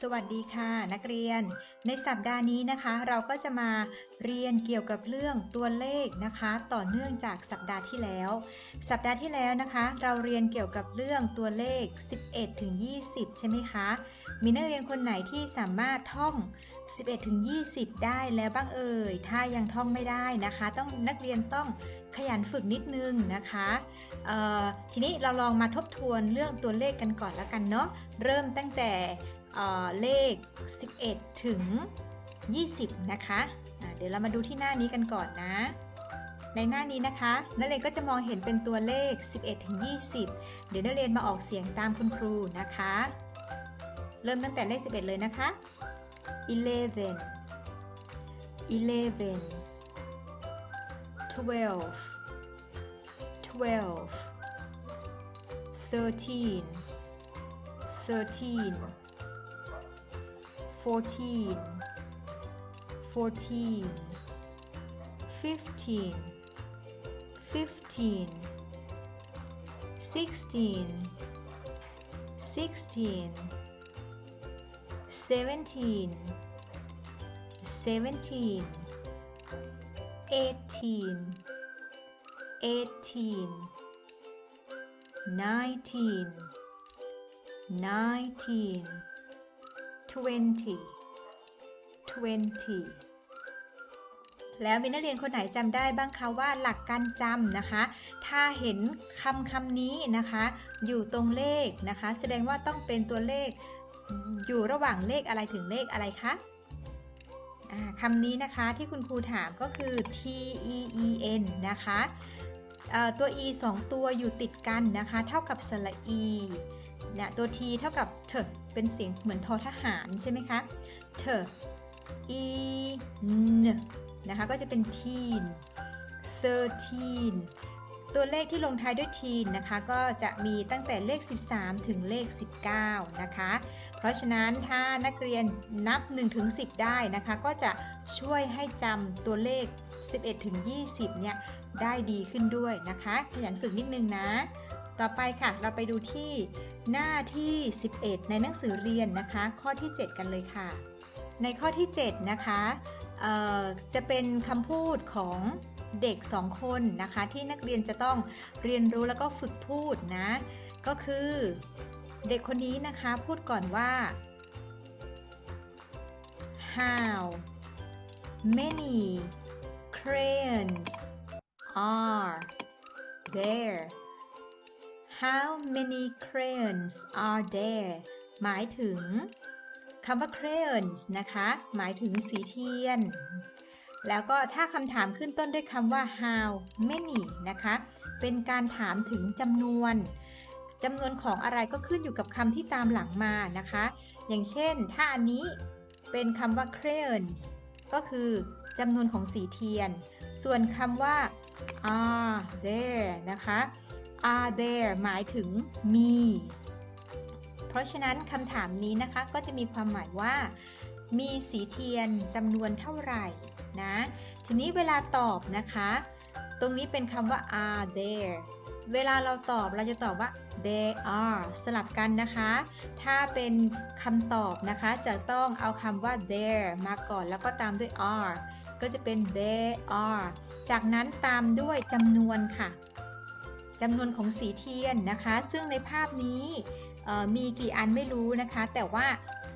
สวัสดีค่ะนักเรียน ในสัปดาห์นี้นะคะ เราก็จะมาเรียนเกี่ยวกับเรื่องตัวเลขนะคะ ต่อเนื่องจากสัปดาห์ที่แล้ว สัปดาห์ที่แล้วนะคะ เราเรียนเกี่ยวกับเรื่องตัวเลข 11ถึง20 ใช่ไหมคะ มีนักเรียนคนไหนที่สามารถท่อง 11ถึง20 ได้แล้วบ้างเอ่ยถ้ายังท่องไม่ได้นะคะ ต้องนักเรียนต้องขยันฝึกนิดนึงนะคะทีนี้เราลองมาทบทวนเรื่องตัวเลขกันก่อนแล้วกันเนาะเริ่มตั้งแต่ เเลข 11 ถึง 20 นะคะอ่าเดี๋ยวเรามาดูที่หน้านี้กันก่อนนะ ในหน้านี้นะคะนักเรียนก็จะมองเห็นเป็นตัวเลข 11 ถึง 20 เดี๋ยวนักเรียนมาออกเสียงตามคุณครูนะคะ เริ่มตั้งแต่เลข 11 เลยนะคะ eleven eleven twelve twelve thirteen thirteen fourteen fourteen fifteen fifteen sixteen sixteen seventeen seventeen eighteen eighteen nineteen nineteen twenty twenty แล้วมีนักเรียนคนไหนจำได้บ้างคะว่าหลักการจำนะคะ ถ้าเห็นคำคำนี้นะคะ อยู่ตรงเลขนะคะ แสดงว่าต้องเป็นตัวเลขอยู่ระหว่างเลขอะไรถึงเลขอะไรคะคำนี้นะคะที่คุณครูถามก็คือ T E E N นะคะตัว E 2 ตัวอยู่ติดกันนะคะ เท่ากับสระ E เนี่ยตัว T เท่ากับเถเป็นเสียงเหมือนทอทหารใช่ไหมคะเถ E N นนะคะก็จะเป็น teen 13ตัวเลขที่ลงท้ายด้วย teen นะคะ ก็จะมีตั้งแต่เลข 13 ถึงเลข 19 นะคะ เพราะฉะนั้นถ้านักเรียนนับ 1 ถึง 10 ได้นะคะ ก็จะช่วยให้จำตัวเลข 11 ถึง 20 เนี่ย ได้ดีขึ้นด้วยนะคะ ขยันฝึกนิดนึงนะ ต่อไปค่ะ เราไปดูที่ หน้าที่ 11 ในหนังสือเรียนนะคะ ข้อที่ 7 กันเลยค่ะ ในข้อที่ 7 นะคะเอ่อจะเป็นคำพูดของเด็ก 2 คนนะคะ ที่นักเรียนจะต้องเรียนรู้แล้วก็ฝึกพูดนะ ก็คือเด็กคนนี้นะคะพูดก่อนว่า how many crayons are there how many crayons are there หมายถึงคำว่า crayons นะคะ หมายถึงสีเทียน แล้วก็ถ้าคำถามขึ้นต้นด้วยคำว่า how many นะคะ เป็นการถามถึงจำนวนจำนวนของอะไรก็ขึ้นอยู่กับคำที่ตามหลังมานะคะ อย่างเช่น ถ้าอันนี้เป็นคำว่า crayons ก็คือจำนวนของสีเทียน ส่วนคำว่า are there นะคะ are there หมายถึงมี เพราะฉะนั้นคำถามนี้นะคะก็จะมีความหมายว่า มีสีเทียนจำนวนเท่าไหร่นะ ทีนี้เวลาตอบนะคะ ตรงนี้เป็นคำว่า are there เวลาเราตอบเราจะตอบว่า they are สลับกันนะคะ ถ้าเป็นคำตอบนะคะจะต้องเอาคำว่า there มาก่อนแล้วก็ตามด้วย are ก็จะเป็น they are จากนั้นตามด้วยจำนวนค่ะ จำนวนของสีเทียนนะคะ ซึ่งในภาพนี้มีกี่อันไม่รู้นะคะ แต่ว่า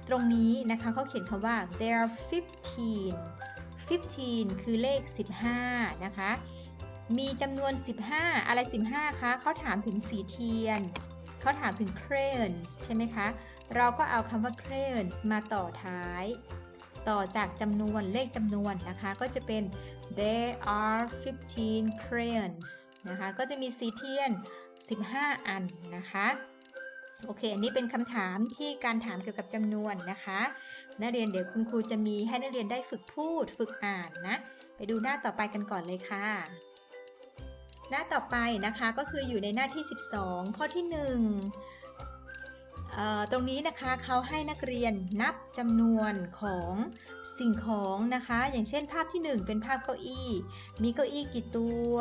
ตรงนี้นะคะเขาเขียนคำว่า there are 15 15 คือเลข 15 นะคะ มีจำนวน 15 อะไร 15 คะเขาถามถึงสีเทียน เขาถามถึง crayons ใช่ไหมคะ เราก็เอาคำว่า crayons มาต่อท้าย ต่อจากจำนวนเลขจำนวนนะคะ ก็จะเป็น there are 15 crayons นะคะ ก็จะมีสีเทียน 15 อันนะคะ โอเค อันนี้เป็นคำถามที่การถามเกี่ยวกับจำนวนนะคะ นักเรียนเดี๋ยวคุณครูจะมีให้นักเรียนได้ฝึกพูด ฝึกอ่านนะ ไปดูหน้าต่อไปกันก่อนเลยค่ะ หน้าต่อไปนะคะก็คืออยู่ในหน้าที่ 12 ข้อที่1เอ่อตรงนี้นะคะเขาให้นักเรียนนับจำนวนของสิ่งของนะคะ อย่างเช่นภาพที่ 1 เป็นภาพเก้าอี้ มีเก้าอี้กี่ตัว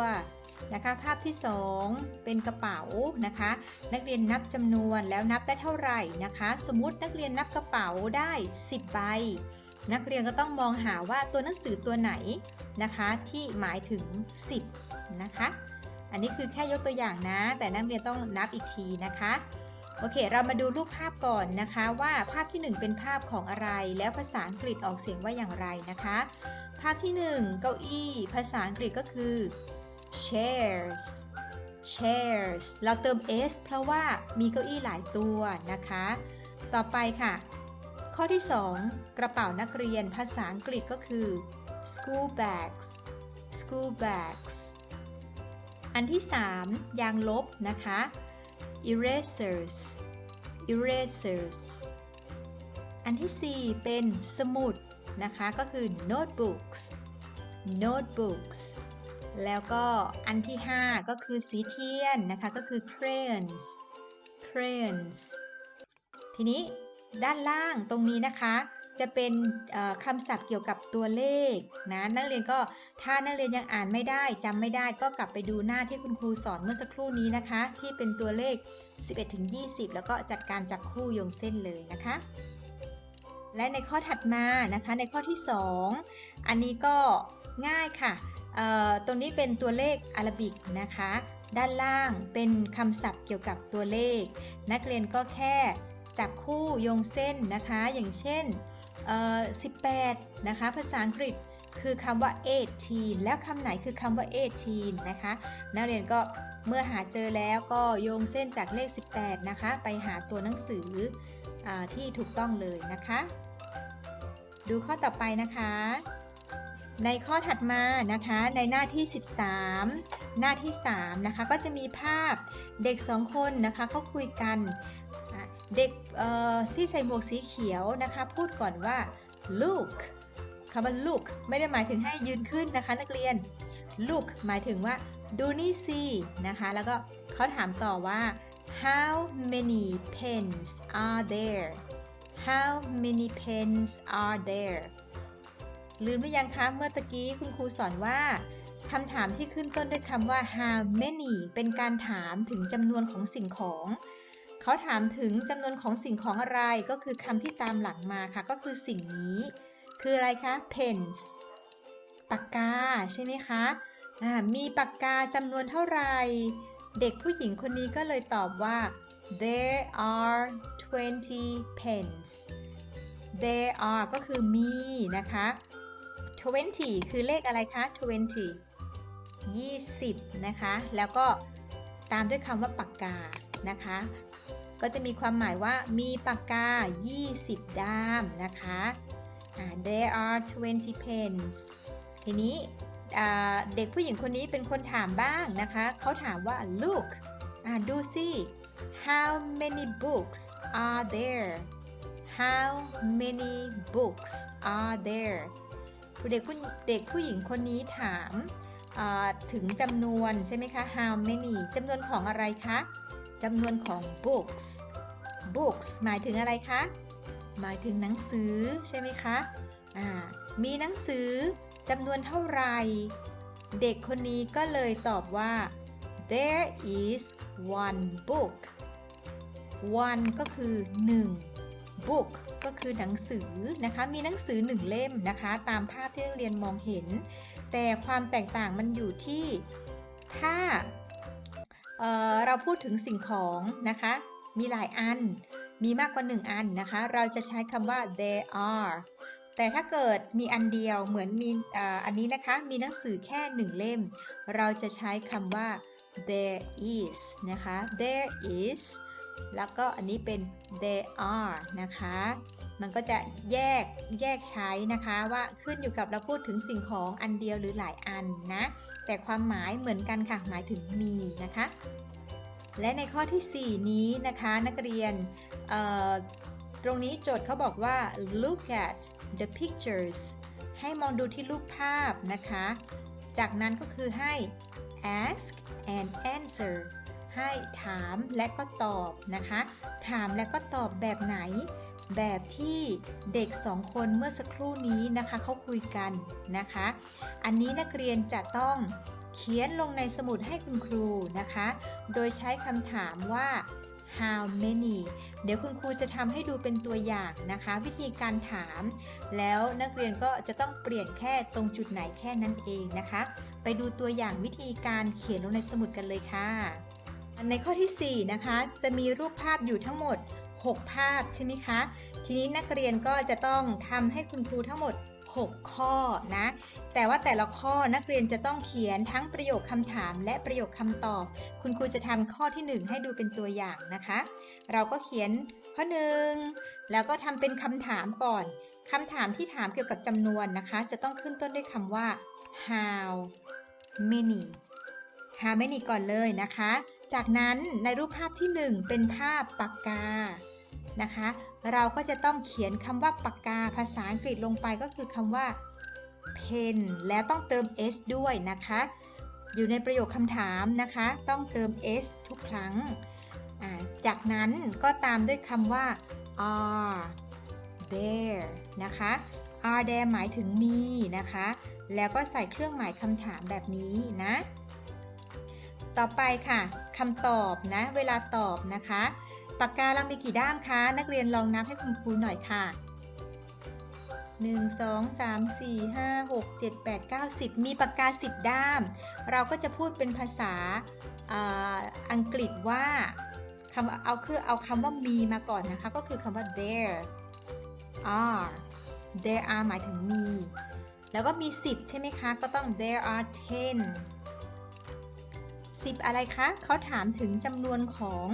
นะคะ ภาพที่ 2 เป็นกระเป๋านะคะ นักเรียนนับจำนวนแล้วนับได้เท่าไหร่นะคะ สมมตินักเรียนนับกระเป๋าได้ 10 ใบ นักเรียนก็ต้องมองหาว่าตัวหนังสือตัวไหนนะคะ ที่หมายถึง 10 นะคะ อันนี้คือแค่ยกตัวอย่างนะ แต่นักเรียนต้องนับอีกทีนะคะโอเค เรามาดูรูปภาพก่อนนะคะว่าภาพที่ 1 เป็นภาพของอะไร แล้วภาษาอังกฤษออกเสียงว่าอย่างไรนะคะ ภาพที่ 1 เก้าอี้ ภาษาอังกฤษก็คือ chairs chairs เราเติม s เพราะว่ามีเก้าอี้หลายตัวนะคะ ต่อไปค่ะ ข้อที่ 2 กระเป๋านักเรียนภาษาอังกฤษก็คือ school bags school bags อันที่ 3 ยางลบนะคะ erasers erasers อันที่ 4 เป็นสมุดนะคะ ก็คือ notebooks notebooks แล้วก็อันที่ 5 ก็คือสีเทียนนะคะ ก็คือ crayons crayons ทีนี้ด้านล่างตรงนี้นะคะ จะเป็นคำศัพท์เกี่ยวกับตัวเลขนะนักเรียนก็ถ้านักเรียนยังอ่านไม่ได้จำไม่ได้ก็กลับไปดูหน้าที่คุณครูสอนเมื่อสักครู่นี้นะคะ ที่เป็นตัวเลข 11-20 แล้วก็จัดการจับคู่โยงเส้นเลยนะคะและในข้อถัดมานะคะในข้อที่ 2 อันนี้ก็ง่ายค่ะ ตรงนี้เป็นตัวเลขอารบิกนะคะ ด้านล่างเป็นคำศัพท์เกี่ยวกับตัวเลข นักเรียนก็แค่จับคู่โยงเส้นนะคะ อย่างเช่น 18 นะคะ ภาษาอังกฤษคือคำว่า 18 แล้วคำไหนคือคำว่า 18 นะคะ นักเรียนก็เมื่อหาเจอแล้วก็โยงเส้นจากเลข 18 นะคะ ไปหาตัวหนังสืออที่ถูกต้องเลยนะคะ ดูข้อต่อไปนะคะ ในข้อถัดมานะคะในหน้าที่ 13 หน้าที่ 3 นะคะ ก็จะมีภาพเด็ก 2 คนนะคะเขาคุยกันเด็กที่ใส่หมวกสีเขียวนะคะ พูดก่อนว่า look คำว่า look ไม่ได้หมายถึงให้ยืนขึ้นนะคะ นักเรียน look หมายถึงว่าดูนี่สินะคะ แล้วก็เขาถามต่อว่า how many pens are there how many pens are there ลืมหรือยังคะเมื่อตะกี้คุณครูสอนว่าคำถามที่ขึ้นต้นด้วยคำว่า how many เป็นการถามถึงจำนวนของสิ่งของ เขาถามถึงจำนวนของสิ่งของอะไรก็คือคำที่ตามหลังมาค่ะ ก็คือสิ่งนี้ คืออะไรคะ pens ปากกาใช่ไหมคะมีปากกาจำนวนเท่าไหร่ เด็กผู้หญิงคนนี้ก็เลยตอบว่า there are 20 pens there are ก็คือมีนะคะ 20 คือเลขอะไรคะ 20 20 นะคะ แล้วก็ตามด้วยคำว่าปากกานะคะ ก็จะมีความหมายว่ามีปากกา 20 ด้ามนะคะ there are 20 pens ทีนี้เด็กผู้หญิงคนนี้เป็นคนถามบ้างนะคะ เขาถามว่า look ดูสิ how many books are there how many books are there เด็กผู้เด็กผู้หญิงคนนี้ถามถึงจำนวนใช่ไหมคะ how many จำนวนของอะไรคะ จำนวนของ books books หมายถึงอะไรคะ หมายถึงหนังสือใช่ไหมคะอ่ามีหนังสือจำนวนเท่าไหร่ เด็กคนนี้ก็เลยตอบว่า there is one book one ก็คือ 1 book ก็คือหนังสือนะคะ มีหนังสือ1เล่มนะคะ ตามภาพที่นักเรียนมองเห็น แต่ความแตกต่างมันอยู่ที่ถ้าเเราพูดถึงสิ่งของนะคะ มีหลายอัน มีมากกว่า1อันนะคะ เราจะใช้คำว่า there are แต่ถ้าเกิดมีอันเดียวเหมือนมีออันนี้นะคะ มีหนังสือแค่1เล่ม เราจะใช้คำว่า there is นะคะ there is แล้วก็อันนี้เป็น there are นะคะ มันก็จะแยกแยกใช้นะคะว่าขึ้นอยู่กับเราพูดถึงสิ่งของอันเดียวหรือหลายอันนะ แต่ความหมายเหมือนกันค่ะ หมายถึงมีนะคะ และในข้อที่ 4 นี้นะคะนักเรียน ตรงนี้โจทย์เขาบอกว่า look at the pictures ให้มองดูที่รูปภาพนะคะ จากนั้นก็คือให้ ask and answer ให้ถามและก็ตอบนะคะ ถามและก็ตอบแบบไหน แบบที่เด็กสองคนเมื่อสักครู่นี้นะคะเขาคุยกันนะคะ อันนี้นักเรียนจะต้องเขียนลงในสมุดให้คุณครูนะคะ โดยใช้คำถามว่า how many เดี๋ยวคุณครูจะทำให้ดูเป็นตัวอย่างนะคะ วิธีการถาม แล้วนักเรียนก็จะต้องเปลี่ยนแค่ตรงจุดไหนแค่นั้นเองนะคะ ไปดูตัวอย่างวิธีการเขียนลงในสมุดกันเลยค่ะ ในข้อที่ 4 นะคะ จะมีรูปภาพอยู่ทั้งหมด 6 ภาพใช่ไหมคะ ทีนี้นักเรียนก็จะต้องทำให้คุณครูทั้งหมด 6 ข้อนะ แต่ว่าแต่ละข้อนักเรียนจะต้องเขียนทั้งประโยคคำถามและประโยคคำตอบ คุณครูจะทำข้อทีหนึ่1 ให้ดูเป็นตัวอย่างนะคะ เราก็เขียนข้อหนึ่งแล้วก็ทำเป็นคำถามก่อนคำถามที่ถามเกี่ยวกับจำนวนนะคะ จะต้องขึ้นต้นด้วยคำว่า how many how many ก่อนเลยนะคะ จากนั้นในรูปภาพที่ 1 เป็นภาพปากกานะคะ เราก็จะต้องเขียนคำว่าปากกาภาษาอังกฤษลงไปก็คือคำว่า pen แล้วต้องเติม s ด้วยนะคะ อยู่ในประโยคคำถามนะคะ ต้องเติม s ทุกครั้ง จากนั้นก็ตามด้วยคำว่า are there นะคะ are there หมายถึงมีนะคะ แล้วก็ใส่เครื่องหมายคำถามแบบนี้นะ ต่อไปค่ะคำตอบนะ เวลาตอบนะคะ ปากกาเรามีกี่ด้ามคะ นักเรียนลองนับให้คุณครูหน่อยค่ะ 1 2 3 4 5 6 7 8 9 10 มีปากกา 10 ด้าม เราก็จะพูดเป็นภาษาอ่าอังกฤษว่าคำเอาคือเอาคำว่ามีมาก่อนนะคะ ก็คือคำว่า there are there are หมายถึงมี แล้วก็มี 10 ใช่ไหมคะ ก็ต้อง there are 10 10 อะไรคะเขาถามถึงจำนวนของ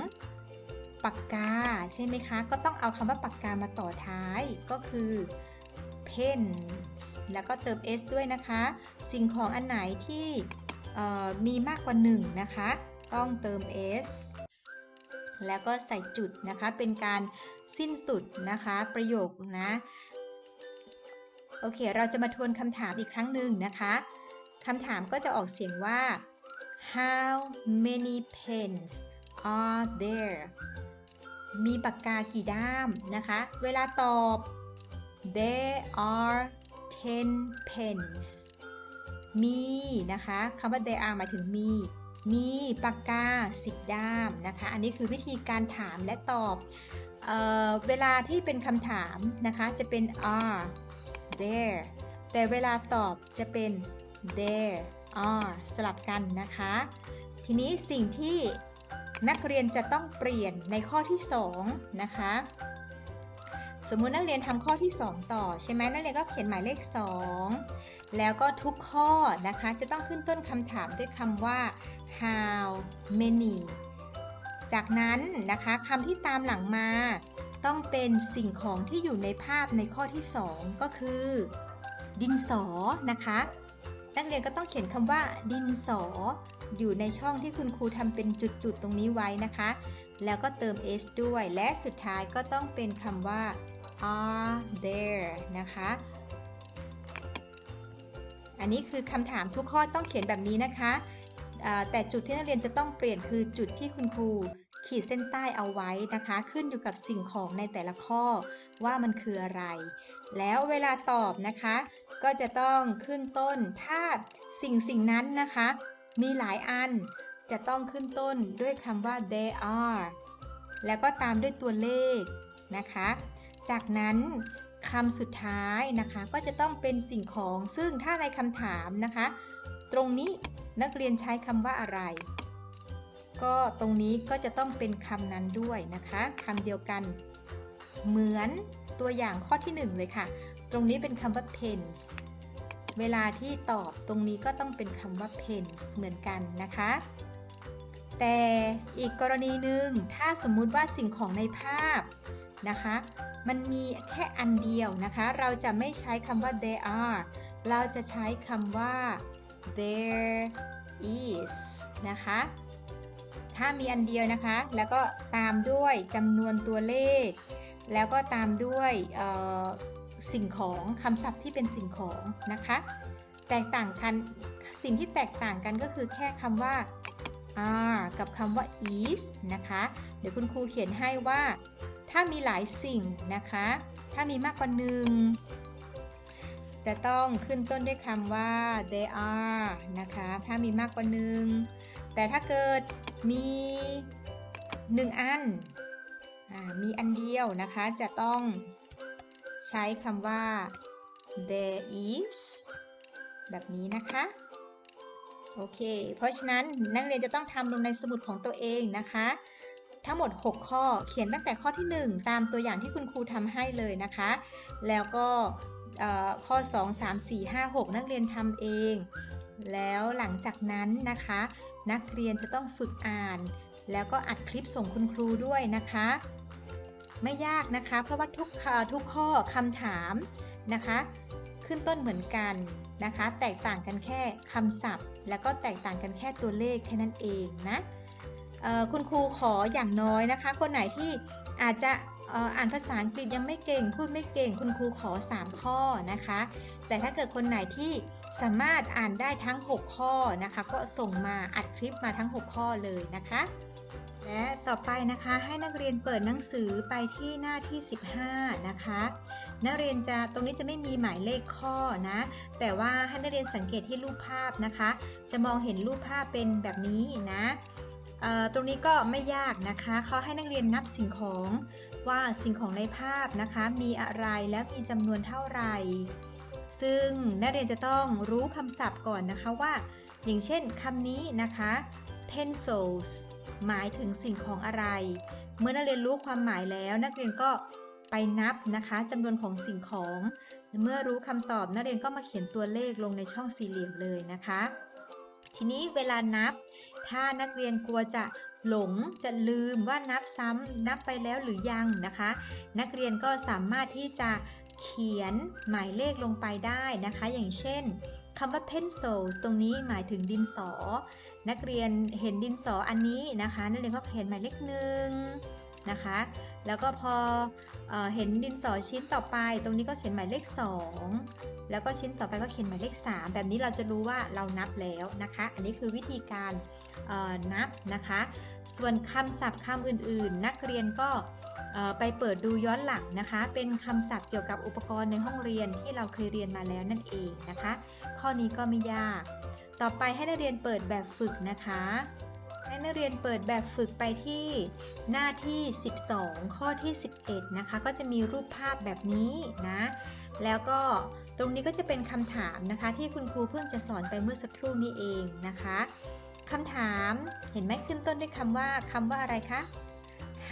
ปากกาใช่ไหมคะ ก็ต้องเอาคำว่าปากกามาต่อท้ายก็คือ pen แล้วก็เติม s ด้วยนะคะ สิ่งของอันไหนที่มีมากกว่า 1 นะคะ ต้องเติม s แล้วก็ใส่จุดนะคะเป็นการสิ้นสุดนะคะประโยคนะโอเค เราจะมาทวนคำถามอีกครั้งหนึ่งนะคะคำถามก็จะออกเสียงว่า how many pens are there มีปากกากี่ด้ามนะคะ เวลาตอบ there are 10 pens มีนะคะคำว่า there are หมายถึงมี มีปากกา10ด้ามนะคะ อันนี้คือวิธีการถามและตอบเออเวลาที่เป็นคำถามนะคะจะเป็น are there แต่เวลาตอบจะเป็น there R สลับกันนะคะ ทีนี้สิ่งที่นักเรียนจะต้องเปลี่ยนในข้อที่ 2 นะคะ สมมุตินักเรียนทำข้อที่ 2 ต่อใช่ไหมนักเรียนก็เขียนหมายเลข 2 แล้วก็ทุกข้อนะคะ จะต้องขึ้นต้นคำถามด้วยคำว่า how many จากนั้นนะคะคำที่ตามหลังมา ต้องเป็นสิ่งของที่อยู่ในภาพในข้อที่ 2 ก็คือ ดินสอนะคะ นักเรียนก็ต้องเขียนคำว่าดินสอ อยู่ในช่องที่คุณครูทำเป็นจุดๆตรงนี้ไว้นะคะ แล้วก็เติม s ด้วย และสุดท้ายก็ต้องเป็นคำว่า are there นะคะ อันนี้คือคำถามทุกข้อต้องเขียนแบบนี้นะคะ แต่จุดที่นักเรียนจะต้องเปลี่ยนคือจุดที่คุณครูขีดเส้นใต้เอาไว้นะคะ ขึ้นอยู่กับสิ่งของในแต่ละข้อ ว่ามันคืออะไร แล้วเวลาตอบนะคะ ก็จะต้องขึ้นต้น ถ้าสิ่งสิ่งนั้นนะคะ มีหลายอันจะต้องขึ้นต้นด้วยคำว่า they are แล้วก็ตามด้วยตัวเลขนะคะ จากนั้นคำสุดท้ายนะคะก็จะต้องเป็นสิ่งของซึ่งถ้าในคำถามนะคะ ตรงนี้นักเรียนใช้คำว่าอะไร ก็ตรงนี้ก็จะต้องเป็นคำนั้นด้วยนะคะคำเดียวกัน เหมือนตัวอย่างข้อที่ 1 เลยค่ะ ตรงนี้เป็นคำว่า pens เวลาที่ตอบตรงนี้ก็ต้องเป็นคำว่า pens เหมือนกันนะคะ แต่อีกกรณีหนึ่งถ้าสมมุติว่าสิ่งของในภาพนะคะ มันมีแค่อันเดียวนะคะ เราจะไม่ใช้คำว่า they are เราจะใช้คำว่า there is นะคะ ถ้ามีอันเดียวนะคะ แล้วก็ตามด้วยจำนวนตัวเลข แล้วก็ตามด้วยสิ่งของคำศัพท์ที่เป็นสิ่งของนะคะ แตกต่างกันสิ่งที่แตกต่างกันก็คือแค่คำว่า are กับคำว่า is นะคะ เดี๋ยวคุณครูเขียนให้ว่า ถ้ามีหลายสิ่งนะคะ ถ้ามีมากกว่าหนึ่งจะต้องขึ้นต้นด้วยคำว่า they are นะคะ ถ้ามีมากกว่าหนึ่งแต่ถ้าเกิดมีหนึ่งอัน มีอันเดียวนะคะจะต้องใช้คำว่า there is แบบนี้นะคะ โอเค เพราะฉะนั้นนักเรียนจะต้องทำลงในสมุดของตัวเองนะคะ ทั้งหมด 6 ข้อเขียนตั้งแต่ข้อที่ 1 ตามตัวอย่างที่คุณครูทำให้เลยนะคะ แล้วก็เอ่อข้อ 2 3 4 5 6 นักเรียนทำเอง แล้วหลังจากนั้นนะคะ นักเรียนจะต้องฝึกอ่าน แล้วก็อัดคลิปส่งคุณครูด้วยนะคะ ไม่ยากนะคะ เพราะว่าทุกทุกข้อคำถามนะคะ ขึ้นต้นเหมือนกันนะคะ แตกต่างกันแค่คำศัพท์ แล้วก็แตกต่างกันแค่ตัวเลขแค่นั้นเองนะคุณครูขออย่างน้อยนะคะ คนไหนที่อาจจะอ่ออ่านภาษาอังกฤษยังไม่เก่ง พูดไม่เก่ง คุณครูขอ 3 ข้อนะคะ แต่ถ้าเกิดคนไหนที่สามารถอ่านได้ทั้ง 6 ข้อนะคะ ก็ส่งมาอัดคลิปมาทั้ง 6 ข้อเลยนะคะ และต่อไปนะคะให้นักเรียนเปิดหนังสือไปที่หน้าที่ 15 นะคะ นักเรียนจะตรงนี้จะไม่มีหมายเลขข้อนะ แต่ว่าให้นักเรียนสังเกตที่รูปภาพนะคะ จะมองเห็นรูปภาพเป็นแบบนี้นะตรงนี้ก็ไม่ยากนะคะเขาให้นักเรียนนับสิ่งของว่าสิ่งของในภาพนะคะ มีอะไรและมีจำนวนเท่าไหร่ ซึ่งนักเรียนจะต้องรู้คำศัพท์ก่อนนะคะว่า อย่างเช่นคำนี้นะคะ pencils หมายถึงสิ่งของอะไร เมื่อนักเรียนรู้ความหมายแล้ว นักเรียนก็ไปนับนะคะจำนวนของสิ่งของ เมื่อรู้คำตอบนักเรียนก็มาเขียนตัวเลขลงในช่องสี่เหลี่ยมเลยนะคะ ทีนี้เวลานับ ถ้านักเรียนกลัวจะหลงจะลืมว่านับซ้ำนับไปแล้วหรือยังนะคะ นักเรียนก็สามารถที่จะเขียนหมายเลขลงไปได้นะคะ อย่างเช่น คำว่า pencils ตรงนี้หมายถึงดินสอ นักเรียนเห็นดินสออันนี้นะคะ นักเรียนก็เขียนหมายเลขหนึ่งนะคะ แล้วก็พอเอเห็นดินสอชิ้นต่อไป ตรงนี้ก็เขียนหมายเลข 2 แล้วก็ชิ้นต่อไปก็เขียนหมายเลข 3 แบบนี้เราจะรู้ว่าเรานับแล้วนะคะ อันนี้คือวิธีการนับนะคะ ส่วนคำศัพท์คำอื่นๆ นักเรียนก็ ไปเปิดดูย้อนหลังนะคะ เป็นคำศัพท์เกี่ยวกับอุปกรณ์ในห้องเรียนที่เราเคยเรียนมาแล้วนั่นเองนะคะ ข้อนี้ก็ไม่ยาก ต่อไปให้นักเรียนเปิดแบบฝึกนะคะ ให้นักเรียนเปิดแบบฝึกไปที่หน้าที่ 12 ข้อที่ 11 นะคะ ก็จะมีรูปภาพแบบนี้นะ แล้วก็ตรงนี้ก็จะเป็นคำถามนะคะ ที่คุณครูเพิ่งจะสอนไปเมื่อสักครู่นี้เองนะคะคำถามเห็นไหมขึ้นต้นด้วยคำว่าคำว่าอะไรคะ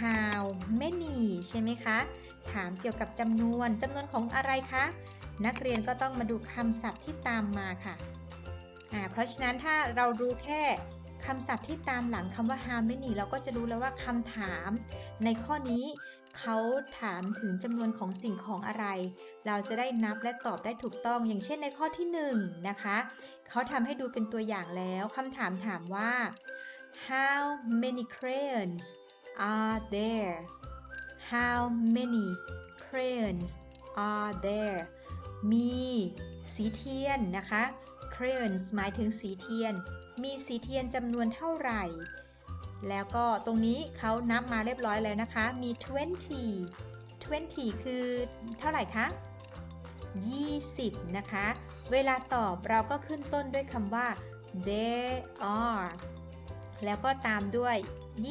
how many ใช่ไหมคะ ถามเกี่ยวกับจำนวนจำนวนของอะไรคะ นักเรียนก็ต้องมาดูคำศัพท์ที่ตามมาค่ะอ่าเพราะฉะนั้นถ้าเรารู้แค่คำศัพท์ที่ตามหลังคำว่า how many เราก็จะรู้แล้วว่าคำถาม ในข้อนี้เขาถามถึงจำนวนของสิ่งของอะไร เราจะได้นับและตอบได้ถูกต้อง อย่างเช่นในข้อที่ 1 นะคะ เขาทำให้ดูเป็นตัวอย่างแล้วคำถามถามว่า how many crayons are there how many crayons are there มีสีเทียนนะคะ crayons หมายถึงสีเทียน มีสีเทียนจำนวนเท่าไหร่ แล้วก็ตรงนี้เขานับมาเรียบร้อยแล้วนะคะ มี 20 20 คือเท่าไหร่คะ 20 นะคะ เวลาตอบเราก็ขึ้นต้นด้วยคำว่า there are แล้วก็ตามด้วย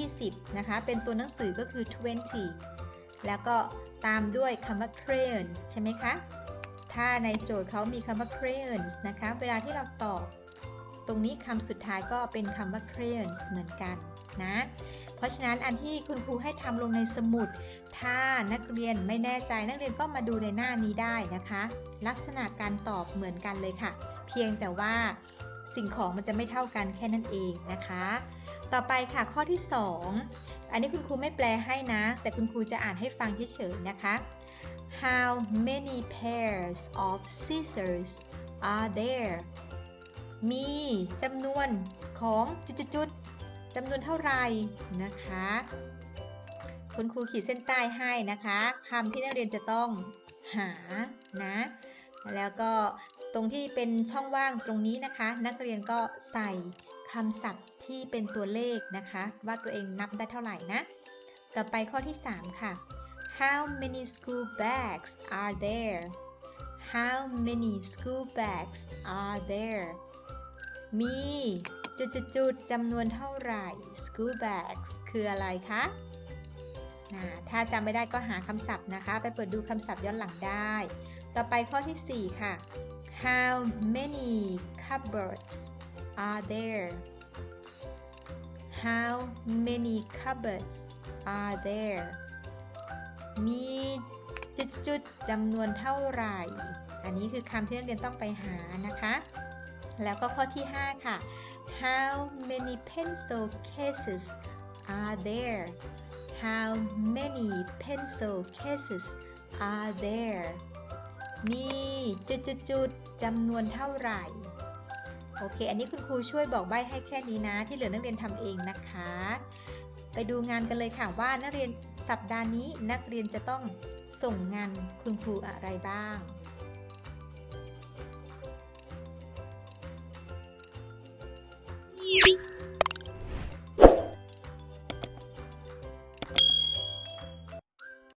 20 นะคะ เป็นตัวหนังสือก็คือ 20 แล้วก็ตามด้วยคำว่า crayons ใช่ไหมคะ ถ้าในโจทย์เขามีคำว่า crayons นะคะ เวลาที่เราตอบ ตรงนี้คำสุดท้ายก็เป็นคำว่า crayons เหมือนกันนะ เพราะฉะนั้นอันที่คุณครูให้ทำลงในสมุด ถ้านักเรียนไม่แน่ใจนักเรียนก็มาดูในหน้านี้ได้นะคะ ลักษณะการตอบเหมือนกันเลยค่ะ เพียงแต่ว่าสิ่งของมันจะไม่เท่ากันแค่นั้นเองนะคะ ต่อไปค่ะข้อที่ 2 อันนี้คุณครูไม่แปลให้นะ แต่คุณครูจะอ่านให้ฟังเฉยๆนะคะ How many pairs of scissors are there มีจำนวนของจุดๆๆจำนวนเท่าไหร่นะคะ คุณครูขีดเส้นใต้ให้นะคะคำที่นักเรียนจะต้องหานะ แล้วก็ตรงที่เป็นช่องว่างตรงนี้นะคะ นักเรียนก็ใส่คำศัพท์ ที่เป็นตัวเลขนะคะ ว่าตัวเองนับได้เท่าไหร่นะ ต่อไปข้อที่ 3 ค่ะ How many school bags are there How many school bags are there มีจุดๆๆจำนวนเท่าไหร่ school bags คืออะไรคะนะถ้าจำไม่ได้ก็หาคำศัพท์นะคะ ไปเปิดดูคำศัพท์ย้อนหลังได้ ต่อไปข้อที่ 4 ค่ะ How many cupboards are there How many cupboards are there มีจุดๆจำนวนเท่าไหร่ อันนี้คือคำที่นักเรียนต้องไปหานะคะ แล้วก็ข้อที่ 5 ค่ะ How many pencil cases are there How many pencil cases are there มีจุดๆๆจำนวนเท่าไหร่ โอเค อันนี้คุณครูช่วยบอกใบให้แค่นี้นะ ที่เหลือนักเรียนทำเองนะคะ ไปดูงานกันเลยค่ะว่านักเรียนสัปดาห์นี้นักเรียนจะต้องส่งงานคุณครูอะไรบ้าง